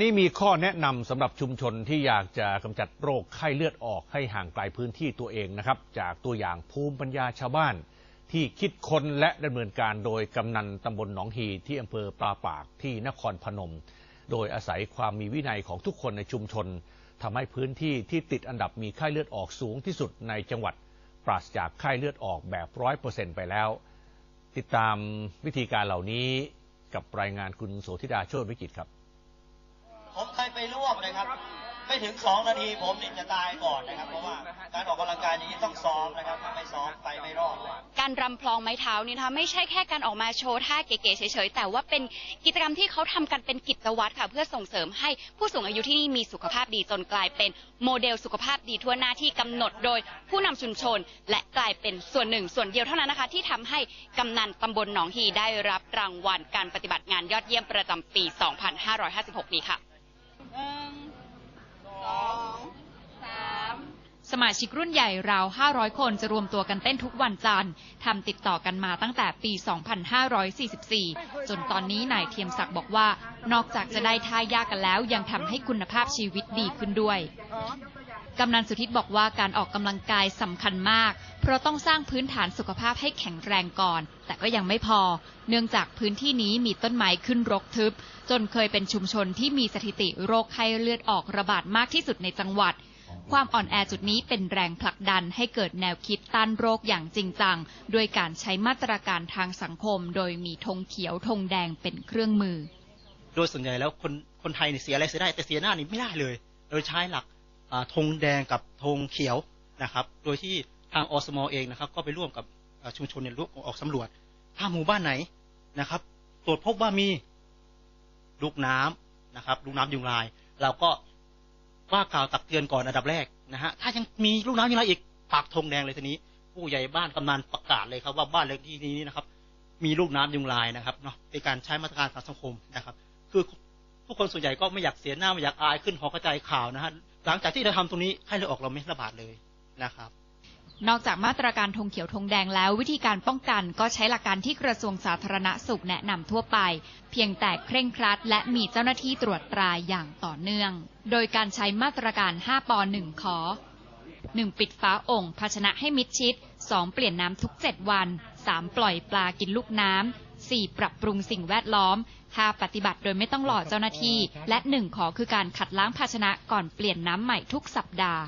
นี่มีข้อแนะนำสำหรับชุมชนที่อยากจะกำจัดโรคไข้เลือดออกให้ห่างไกลพื้นที่ตัวเองนะครับ จากตัวอย่างภูมิปัญญาชาวบ้าน ที่คิดค้นและดำเนินการโดยกำนันตำบลหนองฮีที่อำเภอปลาปากที่นครพนม โดยอาศัยความมีวินัยของทุกคนในชุมชนทำให้พื้นที่ที่ติดอันดับมีไข้เลือดออกสูงที่สุดในจังหวัด ปราศจากไข้เลือดออกแบบร้อยเปอร์เซ็นต์ไปแล้ว ติดตามวิธีการเหล่านี้กับรายงานคุณโสธิดาโชติวิจิตครับ ไปร่วมนะครับ ไม่ถึงสองนาทีผมนี่จะตายก่อนนะครับ เพราะว่าการออกกำลังกายอย่างนี้ต้องซ้อมนะครับถ้าไม่ซ้อมไปไม่รอดเลย การรำพลองไม้เท้านี่นะคะไม่ใช่แค่การออกมาโชว์ท่าเก๋ๆเฉยๆ แต่ว่าเป็นกิจกรรมที่เขาทำกันเป็นกิจวัตรค่ะ เพื่อส่งเสริมให้ผู้สูงอายุที่นี่มีสุขภาพดีจนกลายเป็นโมเดลสุขภาพดีทั่วหน้าที่กำหนดโดยผู้นำชุมชน และกลายเป็นส่วนหนึ่ง ส่วนเดียวเท่านั้นนะคะ ที่ทำให้กำนันตำบลหนองฮีได้รับรางวัลการปฏิบัติงานยอดเยี่ยมประจำปี 2556 นี้ค่ะ สมาชิกรุ่นใหญ่ราว 500 คนจะรวมตัวกันเต้นทุกวันจันทร์ทำติดต่อกันมาตั้งแต่ปี 2544 จนตอนนี้นายเทียมศักดิ์บอกว่า นอกจากจะได้ท่ายากกันแล้วยังทำให้คุณภาพชีวิตดีขึ้นด้วย กำนันสุทิตบอกว่าการออกกำลังกายสำคัญมาก เพราะต้องสร้างพื้นฐานสุขภาพให้แข็งแรงก่อน แต่ก็ยังไม่พอ เนื่องจากพื้นที่นี้มีต้นไม้ขึ้นรกทึบ จนเคยเป็นชุมชนที่มีสถิติโรคไข้เลือดออกระบาดมากที่สุดในจังหวัด ความอ่อนแอจุดนี้เป็นแรงผลักดันให้เกิดแนวคิดต้านโรคอย่างจริงจังด้วยการใช้มาตรการทางสังคม โดยมีธงเขียวธงแดงเป็นเครื่องมือ โดยส่วนใหญ่แล้วคนคนไทยเนี่ยเสียอะไรเสียได้แต่เสียหน้านี่ไม่ได้เลย โดยใช้หลัก ธงแดงกับธงเขียวนะครับ โดยที่ทางอสมอเองนะครับ ก็ไปร่วมกับชุมชนเนี่ยร่วมออกสำรวจ ถ้าหมู่บ้านไหนนะครับ ตรวจพบว่ามีลูกน้ำนะครับลูกน้ำยุงลาย เราก็ว่ากล่าวตักเตือนก่อนอันดับแรกนะฮะถ้ายังมีลูกน้ำยุงลายอีกปักธงแดงเลยทีนี้ ผู้ใหญ่บ้านกำนันประกาศเลยครับว่าบ้านเลขที่นี้นะครับ มีลูกน้ำยุงลายนะครับเนาะเป็นการใช้มาตรการทางสังคมนะครับ คือผู้คนส่วนใหญ่ก็ไม่อยากเสียหน้าไม่อยากอายขึ้นหอกระจายข่าวนะฮะ หลังจากที่เราทำตรงนี้ไข้เลือดออกเราไม่ระบาดเลยนะครับ นอกจากมาตรการธงเขียวธงแดงแล้ว วิธีการป้องกันก็ใช้หลักการที่กระทรวงสาธารณสุขแนะนำทั่วไป เพียงแต่เคร่งครัด และมีเจ้าหน้าที่ตรวจตราอย่างต่อเนื่อง โดยการใช้มาตรการ 5 ป 1 ขอ 1. ปิดฝาโองค์ภาชนะให้มิดชิด 2. เปลี่ยนน้ำทุก 7 วัน 3. ปล่อยปลากินลูกน้ำ 4. ปรับปรุงสิ่งแวดล้อม 5. ปฏิบัติโดยไม่ต้องหล่อเจ้าหน้าที่ และ 1 ขอคือการขัดล้างภาชนะก่อนเปลี่ยนน้ำใหม่ทุกสัปดาห์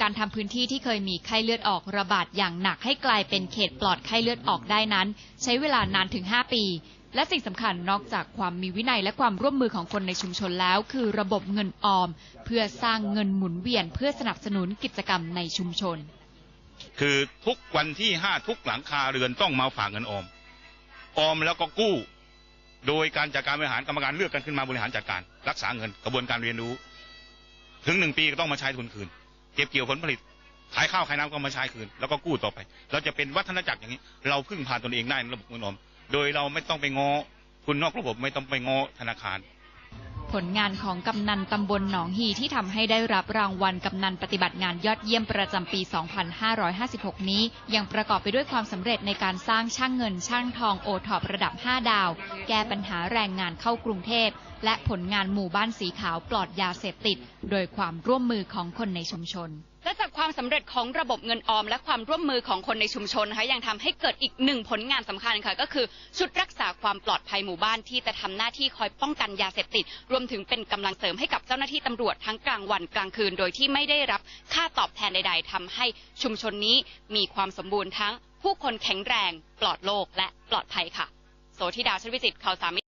การทำพื้นที่ที่เคยมีไข้เลือดออกระบาดอย่างหนักให้กลายเป็นเขตปลอดไข้เลือดออกได้นั้น ใช้เวลานานถึง 5 ปี และสิ่งสำคัญนอกจากความมีวินัยและความร่วมมือของคนในชุมชนแล้ว คือระบบเงินออม เพื่อสร้างเงินหมุนเวียน เพื่อสนับสนุนกิจกรรมในชุมชน คือทุกวันที่ห้าทุกหลังคาเรือนต้องมาฝากเงินออม ออมแล้วก็กู้ โดยการจัดการบริหารกรรมการเลือกกันขึ้นมาบริหารจัดการ รักษาเงินกระบวนการเรียนรู้ ถึงหนึ่งปีก็ต้องมาใช้ทุนคืน เก็บเกี่ยวผลผลิตขายข้าวขายน้ำก็มาใช้คืน แล้วก็กู้ต่อไป เราจะเป็นวัฒนจักรอย่างนี้ เราพึ่งพาตนเองได้ในระบบเงินออมโดยเราไม่ต้องไปงอคุณนอกระบบไม่ต้องไปงอธนาคาร ผลงานของกำนันตำบลหนองฮีที่ทำให้ได้รับรางวัลกำนันปฏิบัติงานยอดเยี่ยมประจำปี 2556 นี้ ยังประกอบไปด้วยความสำเร็จในการสร้างช่างเงินช่างทองโอทอประดับ 5 ดาว แก้ปัญหาแรงงานเข้ากรุงเทพ และผลงานหมู่บ้านสีขาวปลอดยาเสพติด โดยความร่วมมือของคนในชุมชน และจากความสำเร็จของระบบเงินออม และความร่วมมือของคนในชุมชนนะคะยังทำให้เกิดอีกหนึ่งผลงานสำคัญค่ะ ก็คือชุดรักษาความปลอดภัยหมู่บ้านที่จะทำหน้าที่คอยป้องกันยาเสพติด รวมถึงเป็นกำลังเสริมให้กับเจ้าหน้าที่ตำรวจทั้งกลางวันกลางคืน โดยที่ไม่ได้รับค่าตอบแทนใด ๆทำให้ชุมชนนี้มีความสมบูรณ์ทั้งผู้คนแข็งแรง ปลอดโรคและปลอดภัยค่ะ โสธิดาชวิจิตข่าวสาม